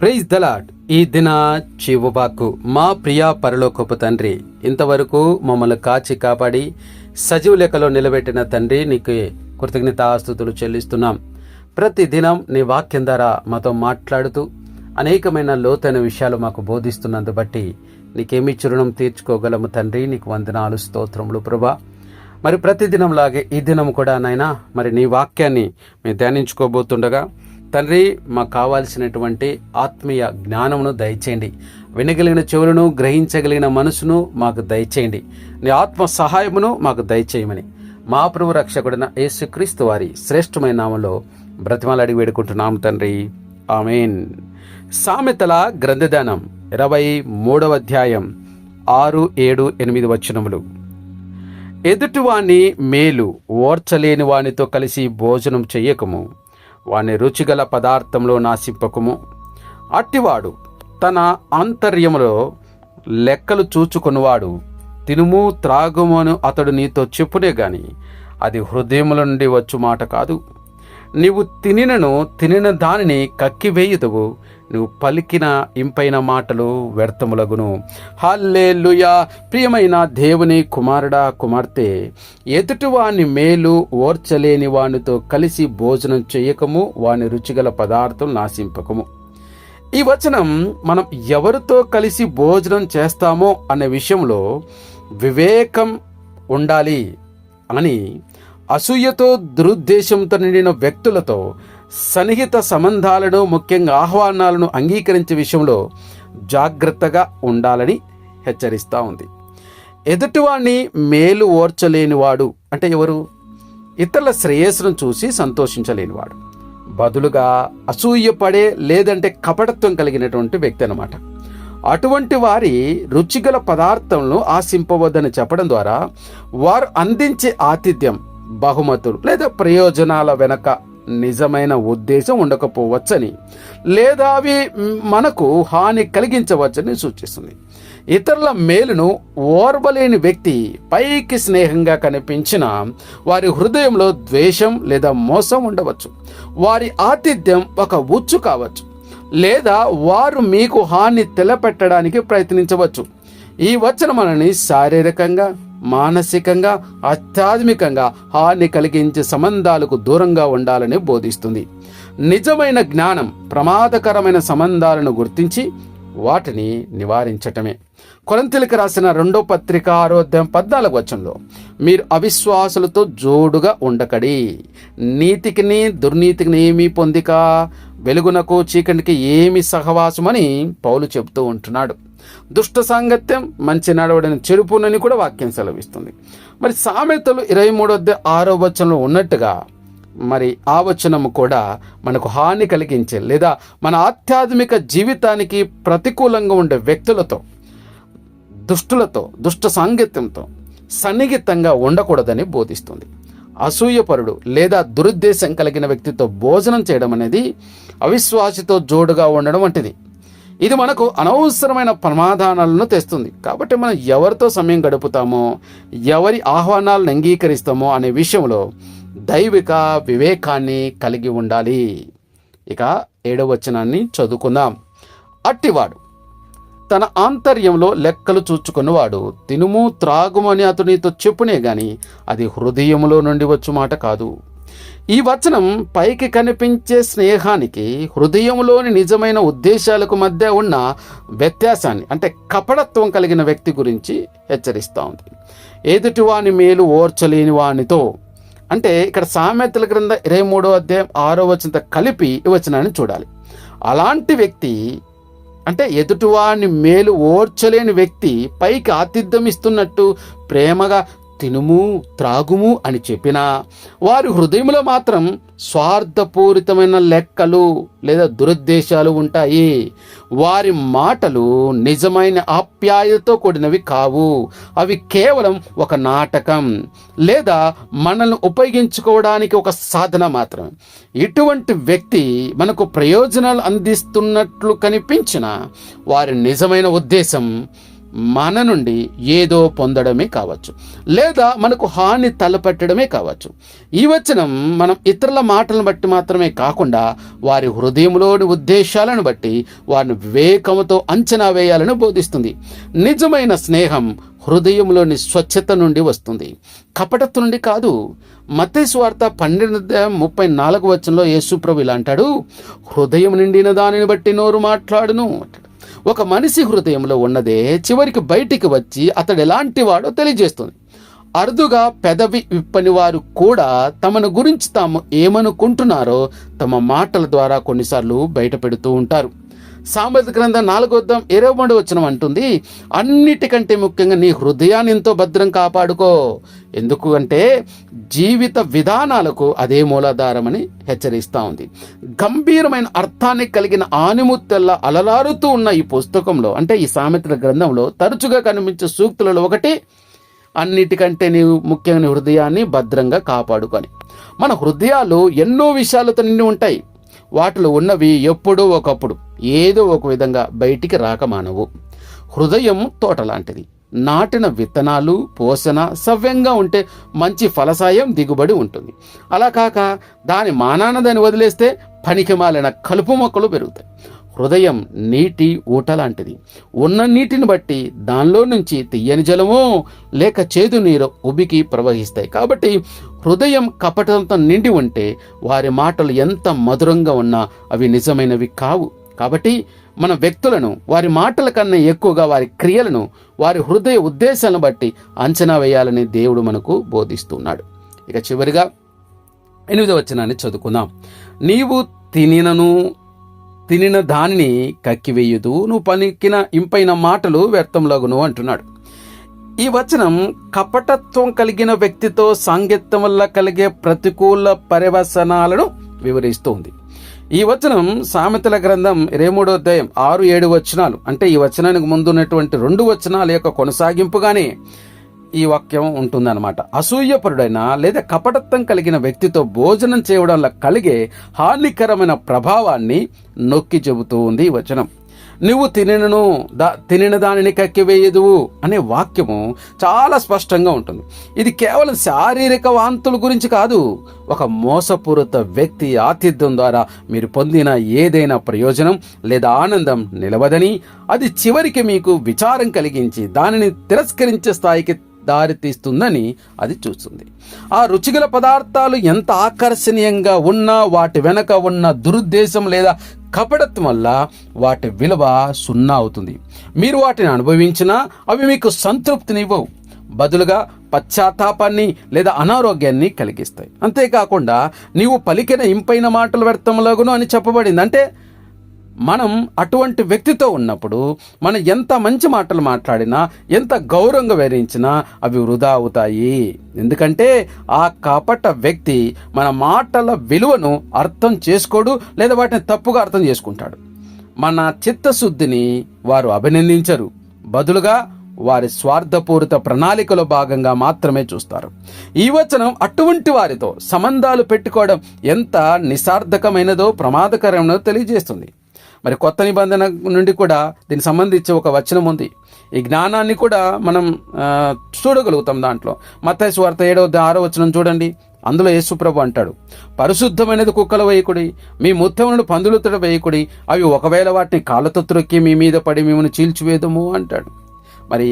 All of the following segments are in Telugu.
ప్రైజ్ దలాడ్ ఈ దిన చివుబాకు మా ప్రియ పరలోకపు తండ్రి ఇంతవరకు మమ్మల్ని కాచి కాపాడి సజీవ లెక్కలో నిలబెట్టిన తండ్రి నీకు కృతజ్ఞత ఆస్తుతులు చెల్లిస్తున్నాం. ప్రతి దినం నీ వాక్యం ద్వారా మాతో మాట్లాడుతూ అనేకమైన లోతైన విషయాలు మాకు బోధిస్తున్నందు బట్టి నీకేమి చురుణం తీర్చుకోగలము తండ్రి నీకు వందనాలు స్తోత్రములు ప్రభా. మరి ప్రతిదినం లాగే ఈ దినం కూడా నాయన మరి నీ వాక్యాన్ని మేము ధ్యానించుకోబోతుండగా తండ్రి మాకు కావాల్సినటువంటి ఆత్మీయ జ్ఞానమును దయచేయండి. వినగలిగిన చెవులను గ్రహించగలిగిన మనసును మాకు దయచేయండి. నీ ఆత్మ సహాయమును మాకు దయచేయమని మా ప్రభు రక్షకుడిన యేసుక్రీస్తు వారి శ్రేష్టమైన నామంలో బ్రతిమాలు అడిగి వేడుకుంటున్నాం తండ్రి. ఆమెన్. సామెతల గ్రంథదానం ఇరవై మూడవ అధ్యాయం ఆరు ఏడు ఎనిమిది వచనములు. ఎదుటివాణ్ణి మేలు ఓర్చలేని వానితో కలిసి భోజనం చెయ్యకము వాని రుచిగల పదార్థంలో నాశింపకము. అట్టివాడు తన ఆంతర్యములో లెక్కలు చూచుకునివాడు తినుము త్రాగుమను అతడు నీతో చెప్పునే గాని అది హృదయముల నుండి వచ్చు మాట కాదు. నీవు తినినను తినిన దానిని కక్కివేయుదువు నువ్వు పలికిన ఇంపైన మాటలు వ్యర్థములగును. హల్లెలూయా! ప్రియమైన దేవుని కుమారుడా కుమార్తె ఎదుటివాని మేలు ఓర్చలేని వానితో కలిసి భోజనం చేయకము వాని రుచిగల పదార్థం నాశింపకము. ఈ వచనం మనం ఎవరితో కలిసి భోజనం చేస్తామో అనే విషయంలో వివేకం ఉండాలి అని అసూయతో దురుద్దేశంతో నిండిన వ్యక్తులతో సన్నిహిత సంబంధాలను ముఖ్యంగా ఆహ్వానాలను అంగీకరించే విషయంలో జాగ్రత్తగా ఉండాలని హెచ్చరిస్తూ ఉంది. ఎదుటివాణ్ణి మేలు ఓర్చలేనివాడు అంటే ఎవరు? ఇతరుల శ్రేయస్సును చూసి సంతోషించలేనివాడు. బదులుగా అసూయపడే లేదంటే కపటత్వం కలిగినటువంటి వ్యక్తి అనమాట అటువంటి వారి రుచిగల పదార్థంను ఆశింపవద్దని చెప్పడం ద్వారా వారు అందించే ఆతిథ్యం బహుమతులు లేదా ప్రయోజనాల వెనక నిజమైన ఉద్దేశం ఉండకపోవచ్చని లేదా అవి మనకు హాని కలిగించవచ్చని సూచిస్తుంది. ఇతరుల మేలును ఓర్వలేని వ్యక్తి పైకి స్నేహంగా కనిపించిన వారి హృదయంలో ద్వేషం లేదా మోసం ఉండవచ్చు. వారి ఆతిథ్యం ఒక ఉచ్చు కావచ్చు లేదా వారు మీకు హాని తెలపెట్టడానికి ప్రయత్నించవచ్చు. ఈ వచనం మనని శారీరకంగా మానసికంగా ఆధ్యాత్మికంగా హాని కలిగించే సంబంధాలకు దూరంగా ఉండాలని బోధిస్తుంది. నిజమైన జ్ఞానం ప్రమాదకరమైన సంబంధాలను గుర్తించి వాటిని నివారించటమే. కొలంతిలకు రాసిన రెండో పత్రిక ఆరోగ్యం పద్నాలుగు వచనంలో మీరు అవిశ్వాసులతో జోడుగా ఉండకడి. నీతికిని దుర్నీతికిని ఏమీ పొందిక. వెలుగునకు చీకటికి ఏమి సహవాసమని పౌలు చెబుతూ ఉంటున్నాడు. దుష్ట సాంగత్యం మంచి నడవడిని చెరుపునని కూడా వాక్యం సెలవిస్తుంది. మరి సామెతలు ఇరవై మూడో ఆరో వచనంలో ఉన్నట్టుగా మరి ఆ వచనము కూడా మనకు హాని కలిగించే లేదా మన ఆధ్యాత్మిక జీవితానికి ప్రతికూలంగా ఉండే వ్యక్తులతో దుష్టులతో దుష్ట సాంగత్యంతో సన్నిహితంగా ఉండకూడదని బోధిస్తుంది. అసూయపరుడు లేదా దురుద్దేశం కలిగిన వ్యక్తితో భోజనం చేయడం అనేది అవిశ్వాసితో జోడుగా ఉండడం వంటిది. ఇది మనకు అనవసరమైన ప్రమాదాలను తెస్తుంది. కాబట్టి మనం ఎవరితో సమయం గడుపుతామో ఎవరి ఆహ్వానాలను అంగీకరిస్తామో అనే విషయంలో దైవిక వివేకాన్ని కలిగి ఉండాలి. ఇక ఏడవ వచనాన్ని చదువుకుందాం. అట్టివాడు తన ఆంతర్యంలో లెక్కలు చూచుకున్నవాడు తినుము త్రాగుమని అతనితో చెప్పునే గాని అది హృదయంలో నుండి వచ్చు మాట కాదు. ఈ వచనం పైకి కనిపించే స్నేహానికి హృదయంలోని నిజమైన ఉద్దేశాలకు మధ్య ఉన్న వ్యత్యాసాన్ని అంటే కపడత్వం కలిగిన వ్యక్తి గురించి హెచ్చరిస్తూ ఉంది. ఎదుటివాని మేలు ఓర్చలేని వానితో అంటే ఇక్కడ సామెతల క్రింద ఇరవై మూడో అధ్యాయం ఆరో వచనంతో కలిపి ఈ వచనాన్ని చూడాలి. అలాంటి వ్యక్తి అంటే ఎదుటివాడిని మేలు ఓర్చలేని వ్యక్తి పైకి ఆతిథ్యం ఇస్తున్నట్టు ప్రేమగా తినుము త్రాగుము అని చెప్పినా వారి హృదయంలో మాత్రం స్వార్థపూరితమైన లెక్కలు లేదా దురుద్దేశాలు ఉంటాయి. వారి మాటలు నిజమైన ఆప్యాయతతో కూడినవి కావు. అవి కేవలం ఒక నాటకం లేదా మనల్ని ఉపయోగించుకోవడానికి ఒక సాధన మాత్రం. ఇటువంటి వ్యక్తి మనకు ప్రయోజనాలు అందిస్తున్నట్లు కనిపించిన వారి నిజమైన ఉద్దేశం మన నుండి ఏదో పొందడమే కావచ్చు. లేదా మనకు హాని తలపెట్టడమే కావచ్చు. ఈ వచనం మనం ఇతరుల మాటలను బట్టి మాత్రమే కాకుండా వారి హృదయంలోని ఉద్దేశాలను బట్టి వారిని వివేకముతో అంచనా వేయాలని బోధిస్తుంది. నిజమైన స్నేహం హృదయంలోని స్వచ్ఛత నుండి వస్తుంది. కపటత్వం నుండి కాదు. మతేశ్వార్త పన్నెండు ముప్పై నాలుగు వచనంలో యేసుప్రభు ఇలా అంటాడు. హృదయం నిండిన దానిని బట్టి నోరు మాట్లాడును అంటాడు. ఒక మనిషి హృదయంలో ఉన్నదే చివరికి బయటికి వచ్చి అతడు ఎలాంటి వాడో తెలియజేస్తుంది. అరుదుగా పెదవి విప్పని వారు కూడా తమను గురించి తాము ఏమనుకుంటున్నారో తమ మాటల ద్వారా కొన్నిసార్లు బయట పెడుతూ ఉంటారు. సామెత గ్రంథం నాలుగోద్దాం ఇరవై మూడు వచ్చిన అంటుంది అన్నిటికంటే ముఖ్యంగా నీ హృదయాన్ని ఎంతో భద్రం కాపాడుకో. ఎందుకు అంటే జీవిత విధానాలకు అదే మూలాధారమని హెచ్చరిస్తూ ఉంది. గంభీరమైన అర్థాన్ని కలిగిన ఆనిముత్తెల్లా అలలారుతూ ఉన్న ఈ పుస్తకంలో అంటే ఈ సామెతల గ్రంథంలో తరచుగా కనిపించే సూక్తులలో ఒకటి అన్నిటికంటే నీవు ముఖ్యమైన హృదయాన్ని భద్రంగా కాపాడుకొని. మన హృదయాలు ఎన్నో విషయాలతో నిండి ఉంటాయి. వాటిలో ఉన్నవి ఎప్పుడో ఒకప్పుడు. ఏదో ఒక విధంగా బయటికి రాకమానవు హృదయం తోట లాంటిది నాటిన విత్తనాలు పోషణ సవ్యంగా ఉంటే మంచి ఫలసాయం దిగుబడి ఉంటుంది. అలా కాక దాని మానానదని వదిలేస్తే పనికిమాలిన కలుపు మొక్కలు పెరుగుతాయి. హృదయం నీటి ఊట లాంటిది. ఉన్న నీటిని బట్టి దానిలో నుంచి తీయని జలమో లేక చేదు నీరు ఉబికి ప్రవహిస్తాయి. కాబట్టి హృదయం కపటంతో నిండి ఉంటే వారి మాటలు ఎంత మధురంగా ఉన్నా అవి నిజమైనవి కావు. కాబట్టి మన వ్యక్తులను వారి మాటల కన్నా ఎక్కువగా వారి క్రియలను వారి హృదయ ఉద్దేశాలను బట్టి అంచనా వేయాలని దేవుడు మనకు బోధిస్తున్నాడు. ఇక చివరిగా ఎనిమిదవ వచనాన్ని చదువుకుందాం. నీవు తినినను తినిన దానిని కక్కివేయుదు. నువ్వు పలికిన ఇంపైన మాటలు వ్యర్థంలగును అంటున్నాడు. ఈ వచనం కపటత్వం కలిగిన వ్యక్తితో సాంగత్యం వల్ల కలిగే ప్రతికూల పర్యవసనాలను వివరిస్తుంది. ఈ వచనం సామెతల గ్రంథం ఇరవై మూడో అధ్యాయం ఆరు ఏడు వచనాలు. అంటే ఈ వచనానికి ముందున్నటువంటి రెండు వచనాల యొక్క కొనసాగింపుగానే ఈ వాక్యం ఉంటుందన్నమాట. అసూయపరుడైన లేదా కపటత్వం కలిగిన వ్యక్తితో భోజనం చేయడం కలిగే హానికరమైన ప్రభావాన్ని నొక్కి చెబుతూ ఉంది ఈ వచనం. నువ్వు తినను దా తినిన దానిని కక్కివేయదు అనే వాక్యము చాలా స్పష్టంగా ఉంటుంది. ఇది కేవలం శారీరక వాంతుల గురించి కాదు ఒక మోసపూరిత వ్యక్తి ఆతిథ్యం ద్వారా మీరు పొందిన ఏదైనా ప్రయోజనం లేదా ఆనందం నిలవదని అది చివరికి మీకు విచారం కలిగించి దానిని తిరస్కరించే స్థాయికి దారితీస్తుందని అది చూస్తుంది. ఆ రుచిగల పదార్థాలు ఎంత ఆకర్షణీయంగా ఉన్నా వాటి వెనక ఉన్న దురుద్దేశం లేదా కపటత్వం వల్ల వాటి విలువ సున్నా అవుతుంది. మీరు వాటిని అనుభవించినా అవి మీకు సంతృప్తినివ్వవు. బదులుగా పశ్చాత్తాపాన్ని లేదా అనారోగ్యాన్ని కలిగిస్తాయి. అంతేకాకుండా నీవు పలికిన ఇంపైన మాటలు వ్యర్థములగును అని చెప్పబడింది. అంటే మనం అటువంటి వ్యక్తితో ఉన్నప్పుడు మనం ఎంత మంచి మాటలు మాట్లాడినా ఎంత గౌరవంగా వివరించినా అవి వృధా అవుతాయి. ఎందుకంటే ఆ కాపట వ్యక్తి మన మాటల విలువను అర్థం చేసుకోడు లేదా వాటిని తప్పుగా అర్థం చేసుకుంటాడు. మన చిత్తశుద్ధిని వారు అభినందించరు. బదులుగా వారి స్వార్థపూరిత ప్రణాళికలో భాగంగా మాత్రమే చూస్తారు. ఈ వచనం అటువంటి వారితో సంబంధాలు పెట్టుకోవడం ఎంత నిసార్థకమైనదో ప్రమాదకరమైనదో తెలియజేస్తుంది. మరి కొత్త నిబంధన నుండి కూడా దీనికి సంబంధించి ఒక వచనం ఉంది. ఈ జ్ఞానాన్ని కూడా మనం చూడగలుగుతాం దాంట్లో. మత్తయి వార్త ఏడవ ఆరో వచనం చూడండి. అందులో యేసుప్రభు అంటాడు పరిశుద్ధమైనది కుక్కల వేయకుడి మీ ముత్తములను పందులుతుడ వేయకుడి అవి ఒకవేళ వాటిని కాళ్ళతో త్రొక్కి మీ మీద పడి మిమ్మల్ని చీల్చివేదము అంటాడు. మరి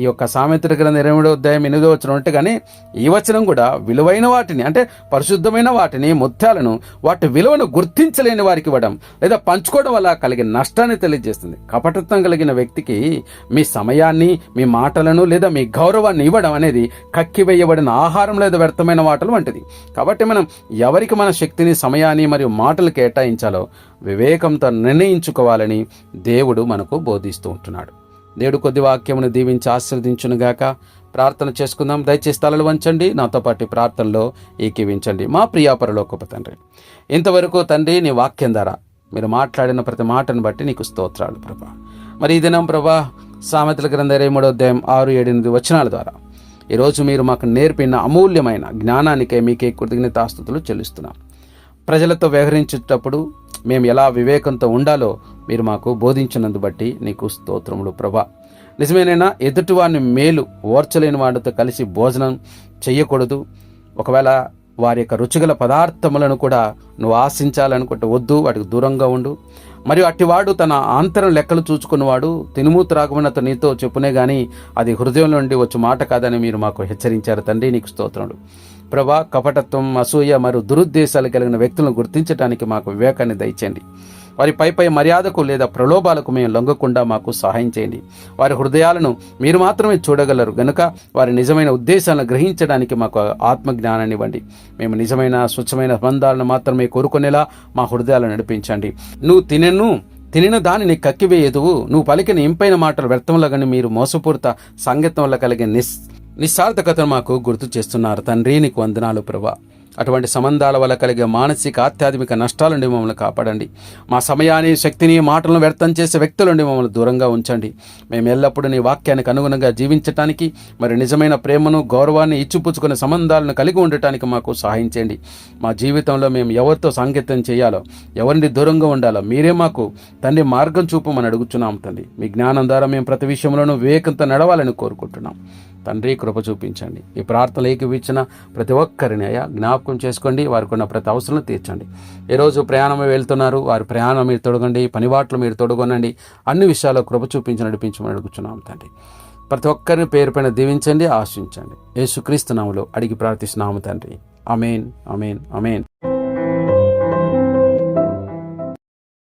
ఈ యొక్క సామెతల గ్రంథ ఇరవై మూడో అధ్యాయం ఎనిమిదో వచనం ఉంటేగానే ఈ వచనం కూడా విలువైన వాటిని అంటే పరిశుద్ధమైన వాటిని ముత్యాలను వాటి విలువను గుర్తించలేని వారికి ఇవ్వడం లేదా పంచుకోవడం వల్ల కలిగే నష్టాన్ని తెలియజేస్తుంది. కపటత్వం కలిగిన వ్యక్తికి మీ సమయాన్ని మీ మాటలను లేదా మీ గౌరవాన్ని ఇవ్వడం అనేది కక్కివేయబడిన ఆహారం లేదా వ్యర్థమైన మాటలు వంటిది. కాబట్టి మనం ఎవరికి మన శక్తిని సమయాన్ని మరియు మాటలు కేటాయించాలో వివేకంతో నిర్ణయించుకోవాలని దేవుడు మనకు బోధిస్తూ ఉంటున్నాడు. దేవుడు కొద్ది వాక్యమును దీవించి ఆశీర్వదించునుగాక ప్రార్థన చేసుకుందాం. దయచేసి తలలు వంచండి. నాతో పాటు ప్రార్థనలో ఏకీవించండి. మా ప్రియాపరలోకపు తండ్రి ఇంతవరకు తండ్రి నీ వాక్యం ద్వారా మీరు మాట్లాడిన ప్రతి మాటను బట్టి నీకు స్తోత్రాలు ప్రభా. మరి ఈ దినం ప్రభా సామెతల గ్రంథ ఇరవై మూడో అధ్యాయం ఆరు ఏడు ఎనిమిది వచనాల ద్వారా ఈరోజు మీరు మాకు నేర్పిన అమూల్యమైన జ్ఞానానికే మీకే కృతజ్ఞతాస్తుతులు చెల్లిస్తున్నాం. ప్రజలతో వ్యవహరించేటప్పుడు మేము ఎలా వివేకంతో ఉండాలో మీరు మాకు బోధించినందు బట్టి నీకు స్తోత్రములు ప్రభా. నిజమేనైనా ఎదుటివాడిని మేలు ఓర్చలేని వాడితో కలిసి భోజనం చేయకూడదు ఒకవేళ వారి యొక్క రుచిగల పదార్థములను కూడా నువ్వు ఆశించాలనుకుంటే వద్దు వాటికి దూరంగా ఉండు. మరియు అట్టివాడు తన ఆంతరం లెక్కలు చూచుకున్నవాడు తినుము త్రాగమని నీతో చెప్పునే గాని అది హృదయం నుండి వచ్చి మాట కాదని మీరు మాకు హెచ్చరించారు తండ్రి నీకు స్తోత్రుడు ప్రభా కపటత్వం అసూయ మరియు దురుద్దేశాలు కలిగిన వ్యక్తులను గుర్తించడానికి మాకు వివేకాన్ని దయచేయండి. వారి పై పై మర్యాదకు లేదా ప్రలోభాలకు మేము లొంగకుండా మాకు సహాయం చేయండి. వారి హృదయాలను మీరు మాత్రమే చూడగలరు. గనుక వారి నిజమైన ఉద్దేశాలను గ్రహించడానికి మాకు ఆత్మజ్ఞానాన్ని ఇవ్వండి. మేము నిజమైన స్వచ్ఛమైన బంధాలను మాత్రమే కోరుకునేలా మా హృదయాలను నడిపించండి. నువ్వు తినను తినిన దానిని కక్కివేయదువు. నువ్వు పలికిన ఇంపైన మాటలు వ్యర్థంలో కానీ మీరు మోసపూరిత సంగీతం వల్ల కలిగే నిస్ నిస్సార్థకతను మాకు గుర్తు చేస్తున్నారు. తండ్రి నీకు వందనాలు ప్రభా. అటువంటి సంబంధాల వల్ల కలిగే మానసిక ఆధ్యాత్మిక నష్టాల నుండి మమ్మల్ని కాపాడండి. మా సమయాన్ని శక్తిని మాటలను వ్యర్థం చేసే వ్యక్తుల నుండి మమ్మల్ని దూరంగా ఉంచండి. మేము ఎల్లప్పుడూ నీ వాక్యానికి అనుగుణంగా జీవించటానికి మరి నిజమైన ప్రేమను గౌరవాన్ని ఇచ్చిపుచ్చుకునే సంబంధాలను కలిగి ఉండటానికి మాకు సహాయం చేయండి. మా జీవితంలో మేము ఎవరితో సాంగత్యం చేయాలో ఎవరిని దూరంగా ఉండాలో మీరే మాకు తండ్రి మార్గం చూపమని అడుగుతున్నాం తండ్రి. మీ జ్ఞానం ద్వారా మేము ప్రతి విషయంలోనూ వివేకంతో నడవాలని కోరుకుంటున్నాం. తండ్రి కృప చూపించండి. ఈ ప్రార్థనలు ఏకీవిచ్చిన ప్రతి ఒక్కరిని అయ్యా జ్ఞాపకం చేసుకోండి. వారికి ఉన్న ప్రతి అవసరం తీర్చండి. ఏ రోజు ప్రయాణం వెళ్తున్నారు వారి ప్రయాణం మీరు తొడగండి పనివాట్లు మీరు తొడగొనండి. అన్ని విషయాల్లో కృప చూపించి నడిపించమని అడుగుతున్నాం తండ్రి. ప్రతి ఒక్కరిని పేరు పైన దీవించండి ఆశించండి. యేసుక్రీస్తు నామలో అడిగి ప్రార్థిస్తున్నాము తండ్రి. అమేన్ అమేన్ అమేన్